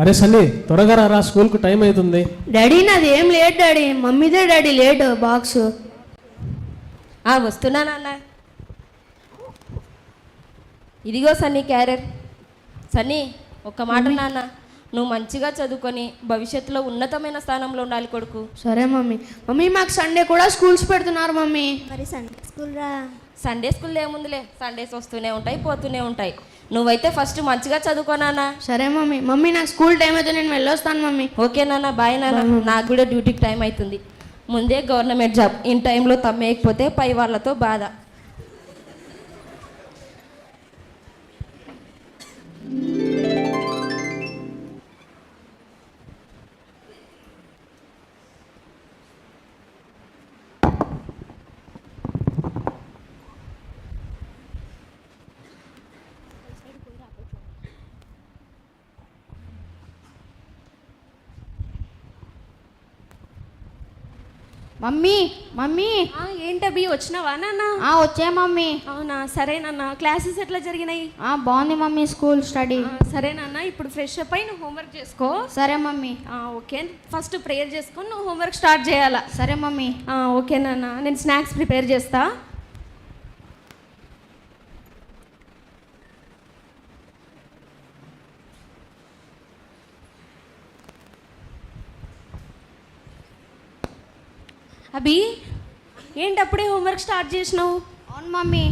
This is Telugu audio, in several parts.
అరే సన్నీ త్వరగా రా, స్కూల్కు టైం అవుతుంది డాడీ నాది ఏం లేట్ డాడీ. మమ్మీదే డాడీ లేట్ బాక్స్. ఆ వస్తున్నా నాన్న. ఇదిగో సన్నీ క్యారియర్ సన్నీ ఒక్క మాట నాన్న. నువ్వు మంచిగా చదువుకొని భవిష్యత్తులో ఉన్నతమైన స్థానంలో ఉండాలి కొడుకు. సరే మమ్మీ. మమ్మీ మాకు సండే కూడా స్కూల్స్ పెడుతున్నారు మమ్మీ. మరి సండే స్కూల్ రా. సండే స్కూల్లో ఏముందిలే? సండేస్ వస్తూనే ఉంటాయి పోతూనే ఉంటాయి. నువ్వైతే ఫస్ట్ మంచిగా చదువుకో నాన్న. సరే మమ్మీ. మమ్మీ నాకు స్కూల్ టైం అయితే నేను వెళ్ళొస్తాను మమ్మీ. ఓకే నాన్న. బాయ్ నాన్న. నాకు కూడా డ్యూటీకి టైం అవుతుంది ముందే గవర్నమెంట్ జాబ్. ఇన్ టైంలో తమ్మేయకపోతే పై వాళ్ళతో బాధ. Mummy mummy. ఆ, ఏంటబ్బి వచ్చినావా నాన్న? ఆ వచ్చే మమ్మీ. అవునా? సరే నాన్న. క్లాసెస్ ఎట్లా జరిగినాయి? ఆ బాగుంది మమ్మీ స్కూల్ స్టడీ. సరే నాన్న ఇప్పుడు ఫ్రెష్ అప్ అయి నువ్వు హోంవర్క్ చేసుకో. సరే మమ్మీ. ఆ, ఓకే. ఫస్ట్ ప్రేయర్ చేసుకొని నువ్వు హోంవర్క్ స్టార్ట్ చేయాలా? సరే మమ్మీ. ఆ, ఓకే నాన్న. నేను స్నాక్స్ ప్రిపేర్ చేస్తా. అభి ఏంటి అప్పుడే హోంవర్క్ స్టార్ట్ చేసినావు? అవును మమ్మీ.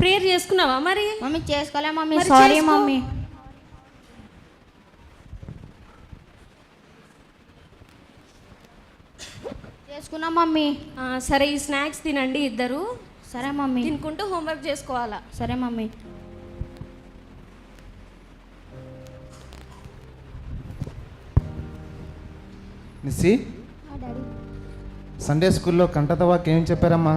ప్రేయర్ చేసుకున్నావా మరి? మమ్మీ చేసుకోలే మమ్మీ. మరి సారీ చేసుకో. మమ్మీ. చేసుకున్నా మమ్మీ. ఆ, సరే ఈ స్నాక్స్ తినండి ఇద్దరు. సరే మమ్మీ. తినుకుంటూ హోంవర్క్ చేసుకోవాలా? సరే మమ్మీ. నిస్సి. డాడీ. సండే స్కూల్లో కంటత వాక్ ఏం చెప్పారమ్మా?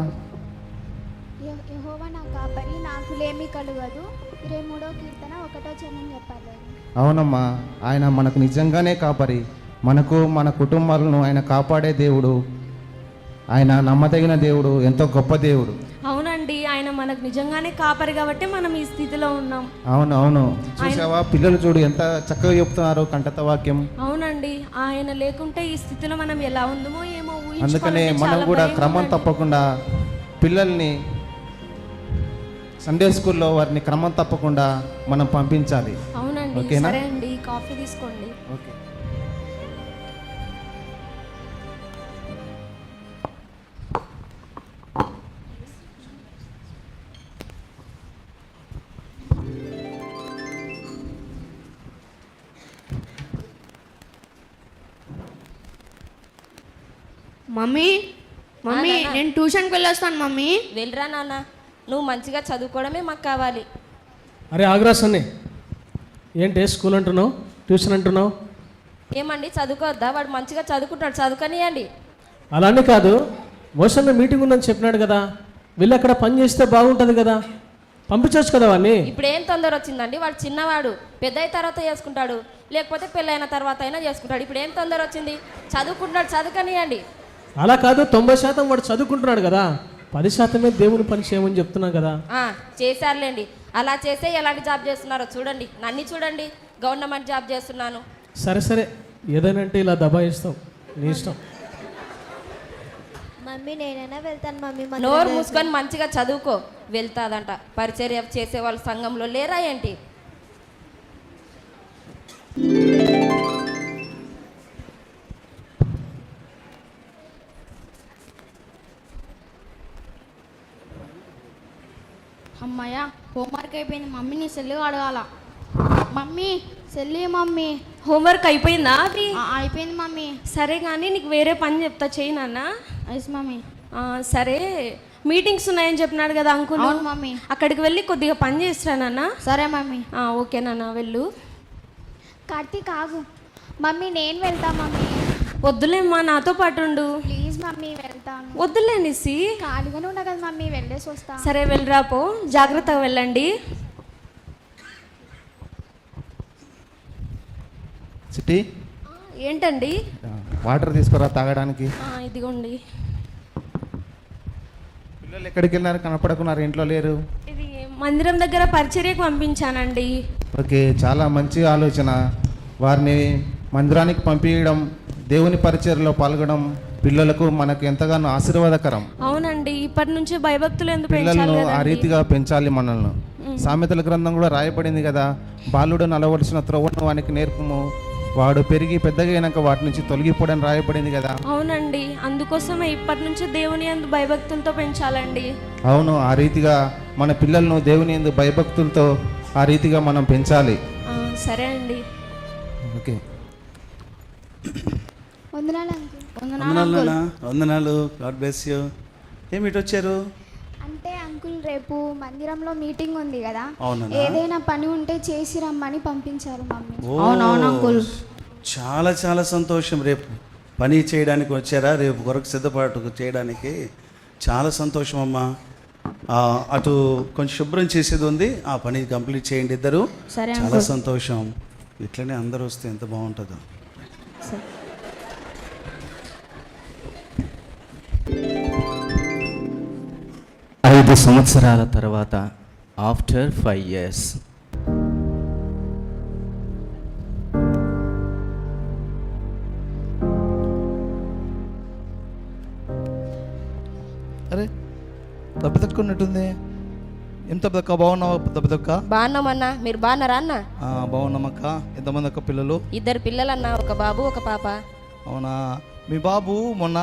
యహోవా నా కాపరి నాకు లేమి కలుగదు. ఇరవై మూడో కీర్తన ఒకటో చరణం చెప్పారు డాడీ అవునమ్మా ఆయన మనకు నిజంగానే కాపరి. మనకు మన కుటుంబాలను ఆయన కాపాడే దేవుడు. ఆయన నమ్మదగిన దేవుడు ఎంతో గొప్ప దేవుడు. మనకు నిజంగానే కాపరి కాబట్టి మనం ఈ స్థితిలో ఉన్నాం. అవును అవును చూసావా? పిల్లలు చూడు ఎంత చక్కగా చెప్తున్నారు కంటత వాక్యం అవునండి ఆయన లేకుంటే ఈ స్థితిలో మనం ఎలా ఉందమో ఏమో అందుకనే మనం కూడా క్రమం. తప్పకుండా పిల్లల్ని సండే స్కూల్లో వారిని క్రమం తప్పకుండా మనం పంపించాలి. అవునండి ఓకేనా? సరే అండి కాఫీ తీసుకోండి. ఓకే. Mummy mummy. నేను ట్యూషన్కి వెళ్ళొస్తాను మమ్మీ. వెళ్ళరా నాన్న. నువ్వు మంచిగా చదువుకోవడమే మాకు కావాలి. అరే ఆగ్రా సన్నీ. ఏంటి స్కూల్ అంటున్నావు? ట్యూషన్ అంటున్నావు? ఏమండి చదువుకోవద్దా? వాడు మంచిగా చదువుకుంటాడు చదువుకనియండి. అలానే కాదు మోసన్న మీటింగ్ ఉందని చెప్పినాడు కదా. వెళ్ళి అక్కడ పని చేస్తే బాగుంటుంది కదా. పంపించవచ్చు కదా వాడిని? ఇప్పుడు ఏం తొందర వచ్చిందండి? వాడు చిన్నవాడు పెద్ద అయిన తర్వాత చేసుకుంటాడు. లేకపోతే పెళ్ళైన తర్వాత అయినా చేసుకుంటాడు. ఇప్పుడు ఏం తొందర వచ్చింది? చదువుకుంటున్నాడు చదువుకనియండి. అలా కాదు తొంభై శాతం వాడు చదువుకుంటున్నాడు కదా. పది శాతమే దేవుని పని చేయమని చెప్తున్నా కదా. ఆ, చేశారులేండి. అలా చేస్తే ఎలాంటి జాబ్ చేస్తున్నారో చూడండి. నన్ను చూడండి. గవర్నమెంట్ జాబ్ చేస్తున్నాను. సరే సరే. ఏదైనా అంటే ఇలా దబాయిస్తాం నీ ఇష్టం. మమ్మీ నేనైనా వెళ్తాను మమ్మీ నోరు. మూసుకొని మంచిగా చదువుకో. వెళ్తాదంట. పరిచర్య చేసే వాళ్ళ సంఘంలో లేరా ఏంటి? అమ్మయ్య హోంవర్క్ అయిపోయింది మమ్మీని సెల్లు అడగాల మమ్మీ సెల్లి మమ్మీ. హోంవర్క్ అయిపోయిందా అది? అయిపోయింది మమ్మీ. సరే కానీ నీకు వేరే పని చెప్తా చేయి నాన్న. Yes mummy. సరే మీటింగ్స్ ఉన్నాయని చెప్పినాడు కదా అంకుల్. అవును మమ్మీ. అక్కడికి వెళ్ళి కొద్దిగా పని చేసిరా నాన్న. సరే మమ్మీ. ఓకే నాన్న వెళ్ళు. కార్తీక్ ఆగు. మమ్మీ నేను వెళ్తా మమ్మీ. వద్దులేమ్మా నాతో పాటు ఉండు. ప్లీజ్. మమ్మీ వెళ్తాను. వద్దులే నిసి ఖాళీగానే ఉన్నా కదా మమ్మీ వెళ్ళేసి వస్తా. సరే వెళ్ళరా పో. జాగ్రత్తగా వెళ్ళండి. సిటీ? ఏంటండి? వాటర్ తీసుకురా తాగడానికి. ఆ, ఇదిగోండి. పిల్లలు ఎక్కడికి వెళ్ళినారు? కనపడకున్నారు? ఇంట్లో లేరు? ఇది మందిరం దగ్గర పరిచర్యకు పంపించానండి. ఓకే చాలా మంచి ఆలోచన. వారిని మందిరానికి పంపించడం దేవుని పరిచయలో పాల్గొనడం పిల్లలకు మనకు ఎంతగానో ఆశీర్వాదకరం. అవునండి. ఇప్పటి నుంచి భయభక్తులు ఎందుకు పిల్లలను ఆ? రీతిగా పెంచాలి మనల్ని. సామెతల గ్రంథం కూడా రాయబడింది కదా. బాలుడు నలవలసిన త్రోవను వానికి నేర్పుము. వాడు పెరిగి పెద్దగా అయినాక వాటి నుంచి తొలగిపోవడం రాయబడింది కదా. అవునండి. అందుకోసమే ఇప్పటి నుంచి దేవుని ఎందు భయభక్తులతో పెంచాలండి. అవును ఆ రీతిగా మన పిల్లలను దేవుని ఎందు భయభక్తులతో ఆ రీతిగా మనం పెంచాలి. సరే అండి. ఓకే. వందనాలు వందనాలు వందనాలు గాడ్ బ్లెస్ యూ. ఏమి ఇటు వచ్చారు? అంటే అంకుల్ రేపు మందిరంలో మీటింగ్ ఉంది కదా? ఏదైనా పని ఉంటే చేసి రమ్మని పంపించారు మమ్మీ. ఓ, అవునవును, అంకుల్. చాలా చాలా సంతోషం. రేపు పని చేయడానికి వచ్చారా? రేపు కొరకు సిద్ధపాటు చేయడానికి చాలా సంతోషం అమ్మా. అటు కొంచెం శుభ్రం చేసేది ఉంది. ఆ పని కంప్లీట్ చేయండి ఇద్దరు. సరే, చాలా సంతోషం. ఇట్లనే అందరూ వస్తే ఎంత బాగుంటుందో. ఐదు సంవత్సరాల తర్వాత ఆఫ్టర్ ఫైవ్ ఇయర్స్ అరే దెబ్బతక్కున్నట్టుంది. ఏం దెబ్బతక్క బాగున్నావా దెబ్బతక్క బాగున్నామన్నా. మీరు బాగున్నారా అన్న? బాగున్నామక్క. ఎంతమంది అక్క పిల్లలు? ఇద్దరు పిల్లలన్నా ఒక బాబు ఒక పాప. అవునా? మీ బాబు మొన్న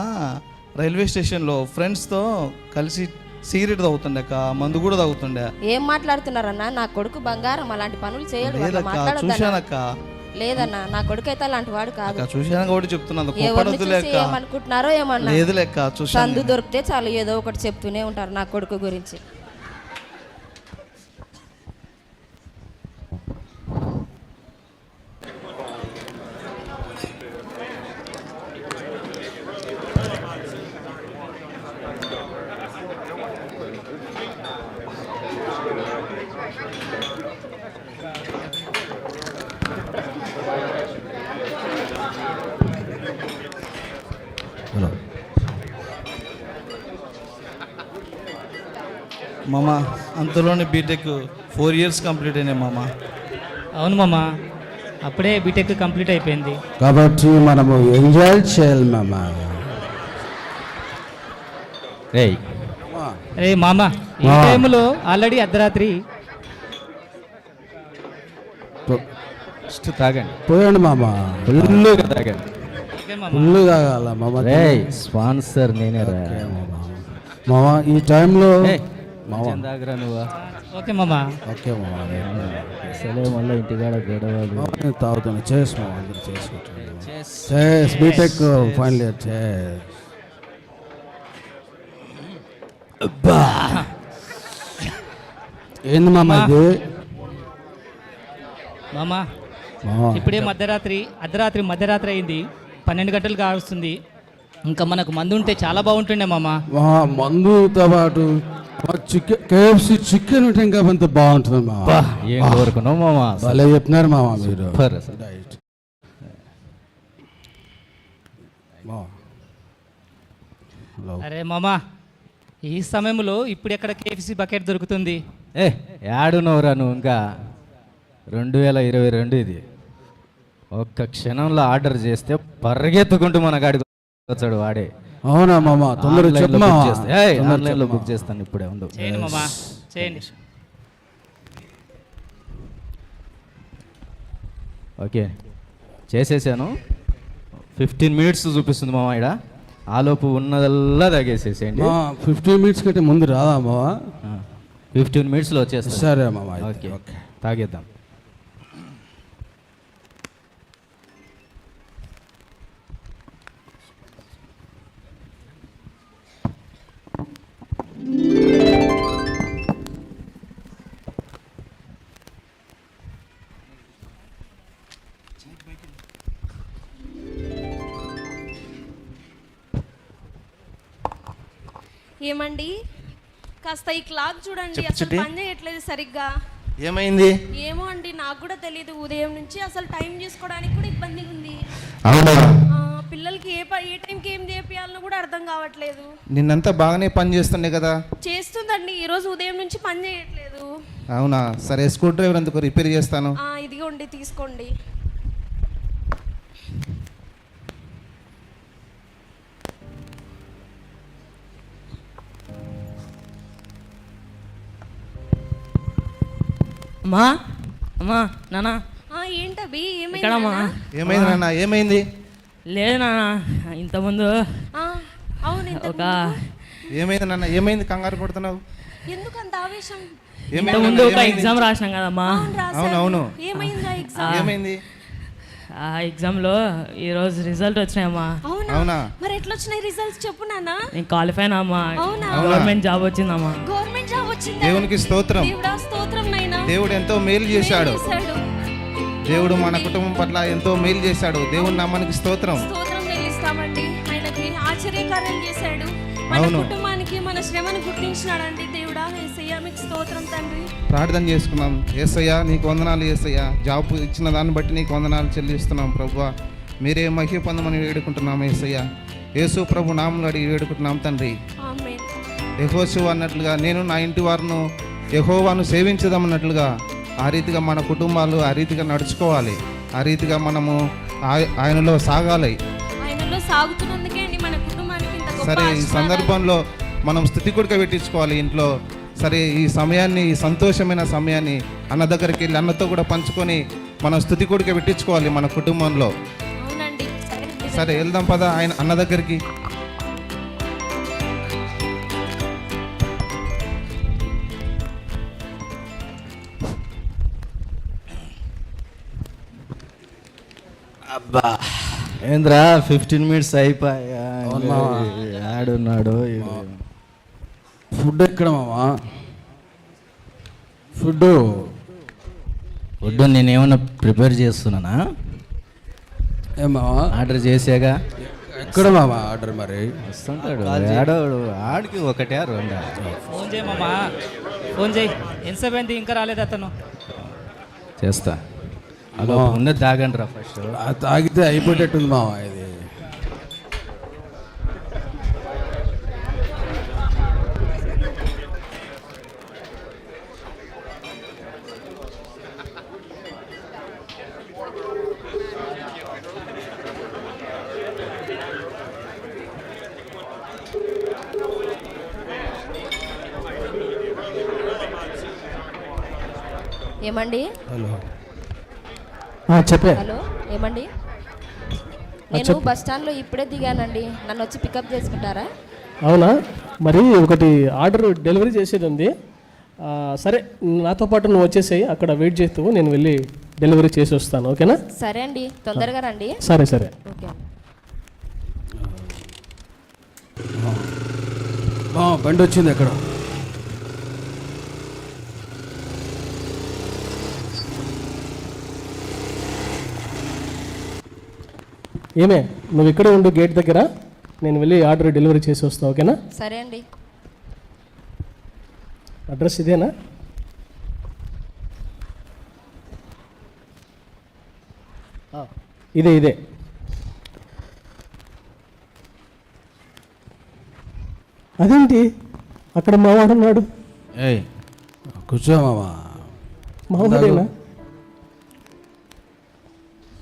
రైల్వే స్టేషన్లో ఫ్రెండ్స్తో కలిసి సిగరెట్ తాగుతుండే అక్క మందు కూడా తాగుతుండే. ఏం మాట్లాడుతున్నారన్నా? నా కొడుకు బంగారం అలాంటి పనులు చేయడు లేదక్క చూశానక్క. లేదన్నా నా కొడుకు అయితే అలాంటి వాడు కాదు. చూశాను కాబట్టి చెప్తున్నా ఎవరిని కోపడద్దు చూసి లేక ఏమనుకుంటున్నారో ఏమన్నా? లేదు లెక్క సందు దొరికితే చాలు ఏదో ఒకటి చెప్తూనే ఉంటారు నా కొడుకు గురించి. మామ అంతలోనే బీటెక్ ఫోర్ ఇయర్స్ కంప్లీట్ అయినాయి మామ. అవును మామ అప్పుడే బీటెక్ కంప్లీట్ అయిపోయింది. కాబట్టి మనము ఎంజాయ్ చేయాలి మామ. రేయ్. అరే మామ ఈ. టైంలో ఆల్రెడీ అర్ధరాత్రి. తాగండి. పోయండి మామ. ఫుల్గా తాగండి. ఫుల్ తాగాల మామ స్పాన్సర్ నేనే రా. మామ. ఈ టైంలో ఏయ్, మామ. కొంచెం తాగరా నువ్వు? ఓకే మామ. ఓకే మామ. అసలే మళ్ళీ ఇంటికాడ గొడవలు. నేను తాగుతాను చేసి మామ అందరు చేసుకుంటాను చేస్. బీటెక్ ఫైనల్ ఇయర్ చేస్. ఏంది మామ ఇది? మామ మామ. ఇప్పుడే మధ్యరాత్రి అర్ధరాత్రి మధ్యరాత్రి అయింది. పన్నెండు గంటలు కావస్తుంది. ఇంకా మనకు మందు ఉంటే చాలా బాగుంటుండే మామ. మందుతో పాటు చికెన్ కేఎఫ్సి చికెన్ ఉంటే ఇంకా అంత బాగుంటుంది మామ. ఏం కోరుకున్నావు మామా? భలే చెప్తున్నారు మామ మీరు. అరే మామ ఈ సమయంలో ఇప్పుడు ఎక్కడ కేఎఫ్సి బకెట్ దొరుకుతుంది? ఏ యాడునవరా నువ్వు ఇంకా? రెండు వేల ఇరవై రెండు ఇది. ఒక్క క్షణంలో ఆర్డర్ చేస్తే పరిగెత్తుకుంటూ మన గాడికి వచ్చాడు వాడే. అవునా మామ? తొందరగా ఆన్లైన్లో చెప్పు బుక్ ఆన్లైన్లో చేస్తాను ఇప్పుడే ఉండు. చేయండి మామ. చేయండి. ఓకే. చేసేసాను. ఫిఫ్టీన్ మినిట్స్ చూపిస్తుంది మామ ఇక్కడ ఆలోపు ఉన్నదల్లా తగ్గేసేసేయండి ఫిఫ్టీన్ మినిట్స్ కంటే ముందు రాదా మామ? ఫిఫ్టీన్ మినిట్స్లో వచ్చేస్తాను. సరే మామ. ఓకే. ఓకే. తాగేద్దాం. ఏమండి? కాస్త ఈ క్లాక్ చూడండి అసలు. పని చేయట్లేదు సరిగ్గా. ఏమైంది? ఏమో అండి నాకు కూడా తెలియదు ఉదయం నుంచి అసలు టైం చేసుకోవడానికి కూడా ఇబ్బందిగా ఉంది. అవునా? పిల్లలకి ఏ ఏ టైంకి ఏం చేపియాలనో కూడా అర్థం కావట్లేదు. నిన్నంతా బాగానే పని చేస్తుండే కదా? చేస్తుందండి ఈ రోజు ఉదయం నుంచి పని చేయట్లేదు. అవునా? సరే స్క్రూ డ్రైవర్ అందుకు రిపేర్ చేస్తాను. ఆ, ఇదిగోండి తీసుకోండి. అమ్మా అమ్మా నానా. ఆ, ఏంటవి ఏమైంది నాన్న? ఏమైంది నాన్న ఏమైంది? లేదు నాన్న ఇంతకుముందు ఆ, అవును ఇంతకు ఒక ఏమైంది నాన్న ఏమైంది? కంగారు పడుతున్నావు? ఎందుకు అంత ఆవేశం ఇంతకుముందు? ఒక? ఎగ్జామ్ రాసినాం కదమ్మా. అవును. అవును, అవును. ఏమైంది ఆ ఎగ్జామ్ ఏమైంది? ఆ ఎగ్జామ్లో ఈరోజు రిజల్ట్ వచ్చినాయమ్మా. అవునా? మరి ఎట్లా వచ్చినాయి రిజల్ట్స్ చెప్పు నాన్న. నేను క్వాలిఫై అమ్మా. అవునా? గవర్నమెంట్ జాబ్ వచ్చిందమ్మా. గవర్నమెంట్ జాబ్ వచ్చింది? దేవునికి స్తోత్రం. దేవుడా స్తోత్రం నాయనా. దేవుడు ఎంతో మేలు చేశాడు. దేవుడు మన కుటుంబం పట్ల ఎంతో మేలు చేశాడు. దేవుని నామానికి స్తోత్రం. స్తోత్రం చెల్లిస్తామండి. ఆయనకి ఆశ్చర్యకార్యం చేశాడు. మన అవును. కుటుంబానికి మన శ్రమను గుర్తించినాడండి దేవుడా. ఏసయ్య మీకు స్తోత్రం తండ్రి. ప్రార్థన చేసుకున్నాం. ఏసయ్యా నీకు వందనాలు ఏసయ్యా. జాబ్ ఇచ్చిన దాన్ని బట్టి నీకు వందనాలు చెల్లిస్తున్నాం ప్రభు మీరే మహిమ పొందమని వేడుకుంటున్నాం ఏసయ్యా. యేసు ప్రభు నామం అడిగి వేడుకుంటున్నాం తండ్రి. యహోశివ అన్నట్లుగా నేను నా ఇంటి వారిను యహోవాను సేవించదమన్నట్లుగా ఆ రీతిగా మన కుటుంబాలు ఆ రీతిగా నడుచుకోవాలి. ఆ రీతిగా మనము ఆయ- ఆయనలో సాగాలి. సరే ఈ. సందర్భంలో మనం స్థుతి కొడుక పెట్టించుకోవాలి ఇంట్లో. సరే ఈ సమయాన్ని ఈ సంతోషమైన సమయాన్ని అన్న దగ్గరికి వెళ్ళి అన్నతో కూడా పంచుకొని మనం స్థుతి కొడుక పెట్టించుకోవాలి మన కుటుంబంలో. సరే వెళ్దాం పద ఆయన అన్న దగ్గరికి. అబ్బా. ఏంద్రా ఫిఫ్టీన్ మినిట్స్ అయిపోయా. అవును? మావా. ఆడున్నాడు ఫుడ్ ఎక్కడ మామా? ఫుడ్ ఫుడ్ నేను ఏమన్నా ప్రిపేర్ చేస్తున్నానా? ఏ మామా ఆర్డర్ చేసాగా. ఎక్కడ మామా ఆర్డర్ మరి? వస్తుంటాడు. ఆడోడు ఆడికి ఒకటే రెండా? ఫోన్ చేయమమ్మా ఫోన్ చేయి. ఎంతసేపు అయింది? ఇంకా రాలేదు అతను. చేస్తా. అలా ఉన్నది తాగండి రా ఫస్ట్ ఆ తాగితే అయిపోయేటట్టుంది మామా ఇది. ఏమండి? హలో. చెప్పే. హలో ఏమండి? నేను బస్ స్టాండ్లో ఇప్పుడే దిగానండి. నన్ను వచ్చి పికప్ చేసుకుంటారా? అవునా? మరి ఒకటి ఆర్డర్ డెలివరీ చేసేది ఉంది. ఆ, సరే నాతో పాటు నువ్వు వచ్చేసేయి. అక్కడ వెయిట్ చేస్తూ నేను వెళ్ళి డెలివరీ చేసి వస్తాను. ఓకేనా? సరే అండి. తొందరగా రండి. సరే సరే. ఓకే. బండి వచ్చింది ఎక్కడ ఏమే నువ్వు ఇక్కడే ఉండు గేట్ దగ్గర. నేను వెళ్ళి ఆర్డర్ డెలివరీ చేసి వస్తాను ఓకేనా? సరే అండి. అడ్రస్ ఇదేనా? ఆ, ఇదే ఇదే. అదేంటి? అక్కడ మావాడు ఉన్నాడు. ఏయ్ కూర్చో మామా మావాడేనా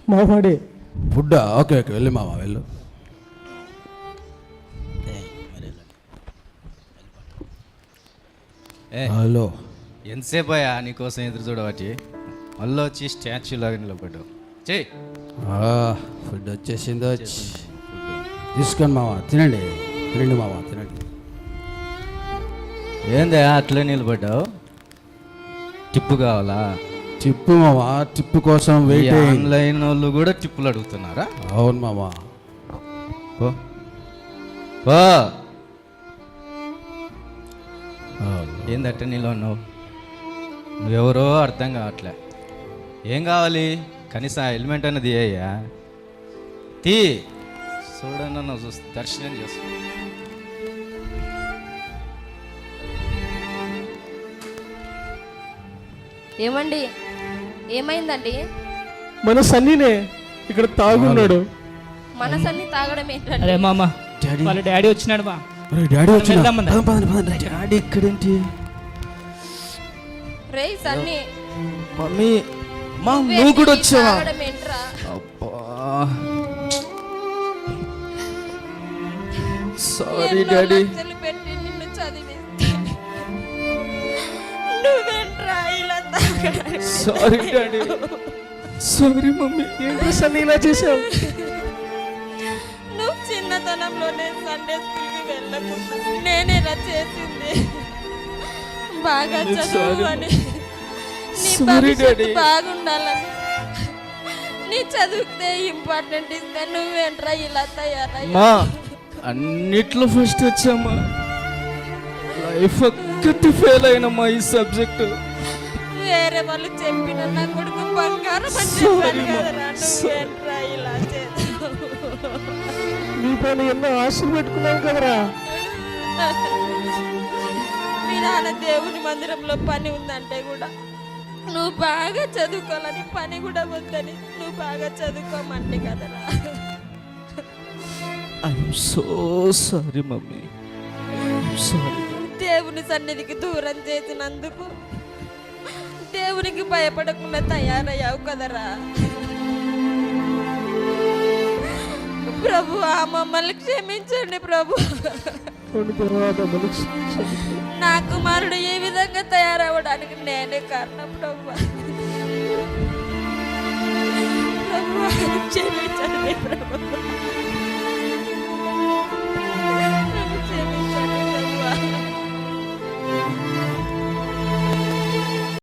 మావాడే ఫుడ్ ఓకే ఓకే వెళ్ళి మామా వెళ్ళు. ఏ హలో. ఎంతసేపు అయ్యా నీకోసం ఎదురు చూడబట్టి? మళ్ళీ వచ్చి స్టాచ్యూ లాగా నిలబడ్డావు. చెయ్యి ఫుడ్ వచ్చేసింది వచ్చి. తీసుకోండి మామ తినండి. తినండి మామ తినండి. ఏందా అట్లే నిలబడ్డావు? టిప్పు కావాలా? టిప్పు మామ టిప్పు కోసం ఈ వెయిటింగ్ ఆన్లైన్ వాళ్ళు కూడా టిప్పులు అడుగుతున్నారా? అవును మామ పో. ఏందట్ట నీలో ఉన్నావు నువ్వెవరో అర్థం కావట్లే. ఏం కావాలి? కనీసం హెల్మెట్ అన్నది అయ్యా తీ. చూడన్న నువ్వు చూసి దర్శనం చేస్తా ఏమండి? ఏమైందండి? మన సన్నీనే ఇక్కడ తాగున్నాడు. మనసన్ని తాగడం ఏంటండి? అరే మామ వాళ్ళ డాడీ వచ్చినాడు మా. అరే డాడీ వచ్చిన వెళ్దాం ముందు. డాడీ ఎక్కడేంటి? రేయ్ సన్ని. మమ్మీ మా నువ్వు కూడా వచ్చావా? తాగడం ఏంట్రా? అబ్బా. Sorry daddy. Sorry daddy sorry mummy ఏంటి సన్నీ ఇలా చేసావు నువ్వు చిన్నతనంలోనే సండే స్కూల్కి వెళ్ళకుండా నేనేలా చేసింది. బాగా చదువు అని. నీ భవిష్యత్తు Daddy. బాగుండాలని. నీ చదువుతే ఇంపార్టెంట్ ఇస్తే నువ్వేంట్రా ఇలా తయారయ్యా అన్నిట్లో ఫస్ట్ వచ్చామా? లైఫ్ ఒక్కటి ఫెయిల్ అయినమ్మా ఈ సబ్జెక్టు వేరే వాళ్ళు చెప్పిన నా కొడుకు బంగారం అని చెప్పాను. కదరా నువ్వేంట్రా ఇలా చేసావు నీ పైన ఎన్నో ఆశలు పెట్టుకున్నాం కదరా. మీ నాన్న దేవుని మందిరంలో పని ఉందంటే కూడా నువ్వు బాగా చదువుకోవాలని పని కూడా వద్దని నువ్వు బాగా చదువుకోమంటే కదరా. I'm so sorry mummy. Sorry దేవుని సన్నిధికి దూరం చేసినందుకు దేవునికి భయపడకుండా తయారయ్యావు కదరా. ప్రభు ఆ మమ్మల్ని క్షమించండి ప్రభు. నా కుమారుడు ఏ విధంగా తయారవ్వడానికి నేనే కారణం ప్రభు. ప్రభు క్షమించండి ప్రభు.